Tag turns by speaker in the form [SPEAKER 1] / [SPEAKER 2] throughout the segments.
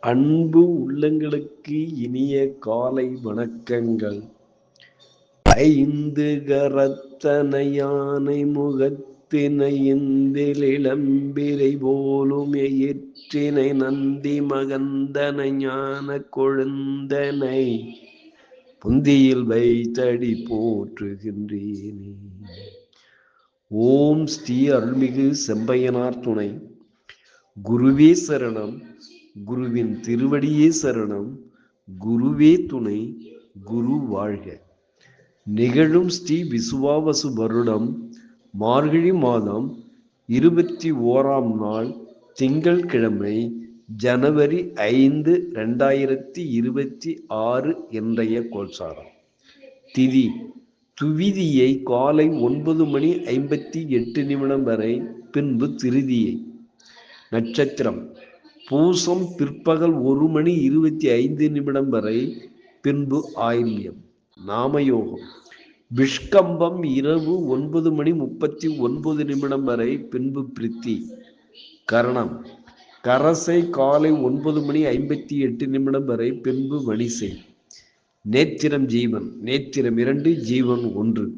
[SPEAKER 1] அன்பு உள்ளங்களுக்கு இனிய காலை வணக்கங்கள். ஐந்து கரத்தனை யானை முகத்தினை இந்தில் இளம்பிரை போலும் எயிற்றினை நந்தி மகந்தனை ஞான கொழுந்தனை புந்தியில் வைத்தடி போற்றுகின்றேனே. ஓம் ஸ்ரீ அருள்மிகு செம்பையனார் துணை. குருவே சரணம். குருவின் திருவடியே சரணம் குருவே துணை குரு வாழ்க. நிகழும் ஸ்ரீ விசுவாவசு வருடம் மார்கழி மாதம் இருபத்தி ஓராம் நாள் திங்கள்கிழமை ஜனவரி ஐந்து ரெண்டாயிரத்தி இருபத்தி ஆறு என்றைய கோல்சாரம் திதி துவிதியை காலை ஒன்பது மணி ஐம்பத்தி எட்டு நிமிடம் வரை பின்பு திருதியை. நட்சத்திரம் பூசம் பிற்பகல் ஒரு மணி இருபத்தி ஐந்து நிமிடம் வரை பின்பு ஆயில்யம். நாமயோகம். விஷ்கம்பம் இரவு ஒன்பது மணி முப்பத்தி ஒன்பது நிமிடம் வரை பின்பு பிரித்தி. கரணம். கரசை காலை ஒன்பது மணி ஐம்பத்தி எட்டு நிமிடம் வரை பின்பு வணிசை நேத்திரம் ஜீவன். நேத்திரம் இரண்டு ஜீவன் ஒன்று.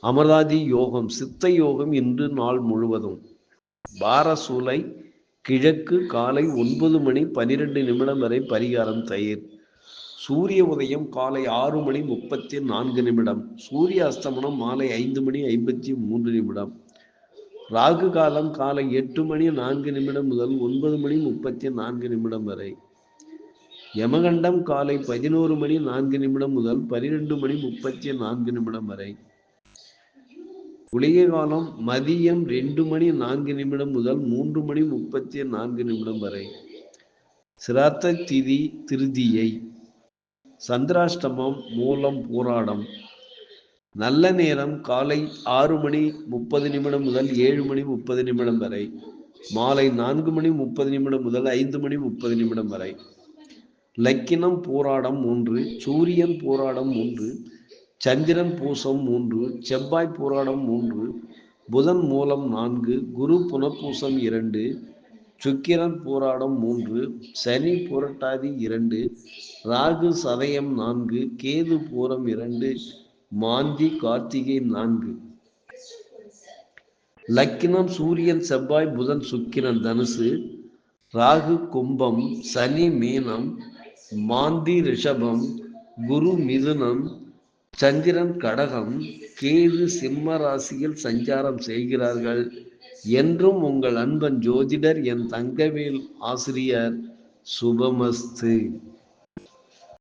[SPEAKER 1] அமராதி யோகம். சித்த யோகம் இன்று நாள் முழுவதும். பாரசூலை கிழக்கு காலை ஒன்பது மணி பனிரெண்டு நிமிடம் வரை பரிகாரம் தயிர். சூரிய உதயம் காலை ஆறு மணி முப்பத்தி நான்கு நிமிடம். சூரிய அஸ்தமனம் மாலை ஐந்து மணி ஐம்பத்தி மூன்று நிமிடம். ராகு காலம் காலை எட்டு மணி நான்கு நிமிடம் முதல் ஒன்பது மணி முப்பத்தி நான்கு நிமிடம் வரை. யமகண்டம் காலை பதினோரு மணி நான்கு நிமிடம் முதல் பனிரெண்டு மணி முப்பத்தி நான்கு நிமிடம் வரை. குளிய காலம் மதியம் ரெண்டு மணி நான்கு நிமிடம் முதல் மூன்று மணி முப்பத்தி நான்கு நிமிடம் வரை. சிராத்த திதி திருதியை. சந்திராஷ்டமம் மூலம் போராடம். நல்ல நேரம் காலை ஆறு மணி முப்பது நிமிடம் முதல் ஏழு மணி முப்பது நிமிடம் வரை. மாலை நான்கு மணி முப்பது நிமிடம் முதல் ஐந்து மணி முப்பது நிமிடம் வரை. லக்கினம் போராடம் ஒன்று சூரியன் போராடம் ஒன்று சந்திரன் பூசம் மூன்று செவ்வாய் புராணம் மூன்று புதன் மூலம் நான்கு குரு புனப்பூசம் இரண்டு சுக்கிரன் போராடம் மூன்று சனி புரட்டாதி இரண்டு ராகு சதயம் நான்கு கேது பூரம் இரண்டு மாந்தி கார்த்திகை நான்கு. லக்கினம் சூரியன் செவ்வாய் புதன் சுக்கிரன் தனுசு ராகு கும்பம் சனி மீனம் மாந்தி ரிஷபம் குரு மிதுனம் சந்திரன் கடகம் கேது சிம்ம ராசியில் சஞ்சாரம் செய்கிறார்கள். என்றும் உங்கள் அன்பன் ஜோதிடர் என் தங்கவேல் ஆசிரியர் சுபமஸ்து.